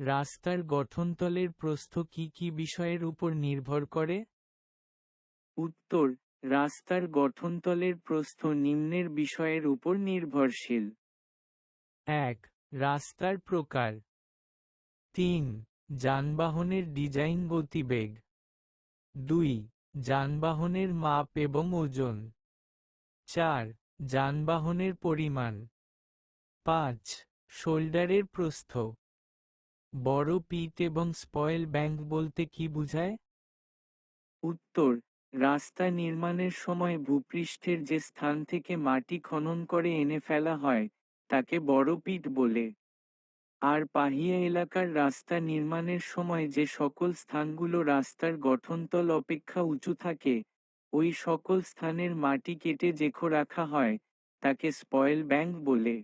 রাস্তার গঠনতলের প্রস্থ কি কি বিষয়ের উপর নির্ভর করে? উত্তর, রাস্তার গঠনতলের প্রস্থ নিম্নের বিষয়ের উপর নির্ভরশীল। এক, রাস্তার প্রকার। তিন, যানবাহনের ডিজাইন গতিবেগ। দুই, যানবাহনের মাপ এবং ওজন। চার, যানবাহনের পরিমাণ। পাঁচ, শোল্ডারের প্রস্থ। বড় পিট এবং স্পয়েল ব্যাংক বলতে কি বোঝায়? উত্তর, রাস্তা নির্মাণের সময় ভূপৃষ্ঠের যে স্থান থেকে মাটি খনন করে এনে ফেলা হয়, তাকে বড় পিট বলে। আর পাহিয়া এলাকার রাস্তা নির্মাণের সময় যে সকল স্থানগুলো রাস্তার গঠনতল অপেক্ষা উঁচু থাকে, ওই সকল স্থানের মাটি কেটে যেখো রাখা হয়, তাকে স্পয়েল ব্যাংক বলে।